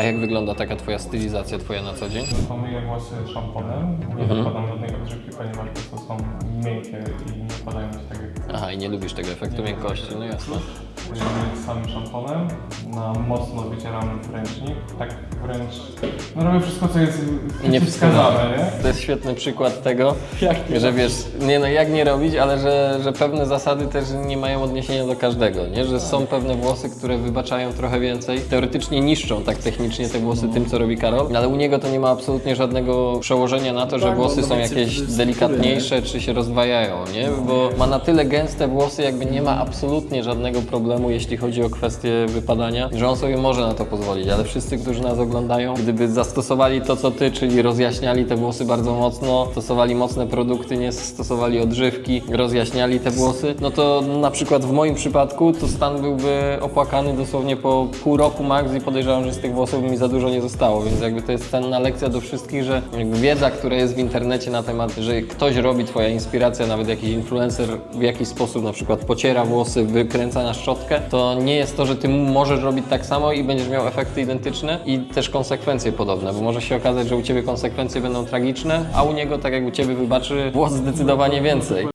A jak wygląda taka twoja stylizacja, twoja na co dzień? Pomyję włosy szamponem, nie Mhm. dokładam żadnej odżywki, ponieważ po prostu są miękkie i nie padają się tak jak Aha, i nie lubisz tego efektu miękkości, no jasne. Myję samym szamponem, na mocno wycieramy w ręcznik, tak wręcz, no robię wszystko co jest Nie wskazane, nie? To jest świetny przykład tego, że wiesz, nie no jak nie robić, ale że, że pewne zasady też nie mają odniesienia do każdego, nie? Że są pewne włosy, które wybaczają trochę więcej. Teoretycznie niszczą tak technicznie te włosy tym, co robi Karol, ale u niego to nie ma absolutnie żadnego przełożenia na to, że Tak, włosy są jakieś delikatniejsze, czy się rozdwajają, nie? Bo ma na tyle gęste włosy, jakby nie ma absolutnie żadnego problemu, jeśli chodzi o kwestię wypadania, że on sobie może na to pozwolić, ale wszyscy, którzy nas oglądają, gdyby zastosowali to, co ty, czyli rozjaśniali te włosy bardzo mocno, stosowali mocne produkty, nie stosowali odżywki, rozjaśniali te włosy, no to na przykład w moim przypadku to stan byłby opłakany dosłownie po pół roku max i podejrzewam, że z tych włosów mi za dużo nie zostało, więc jakby to jest cenna lekcja do wszystkich, że wiedza, która jest w internecie na temat, że ktoś robi, twoja inspiracja, nawet jakiś influencer w jakiś sposób na przykład pociera włosy, wykręca na szczotkę, to nie jest to, że ty możesz robić tak samo i będziesz miał efekty identyczne i też konsekwencje podobne, bo może się okazać, że u ciebie konsekwencje będą tragiczne, a u niego, tak jak u ciebie wybaczy, włos zdecydowanie więcej.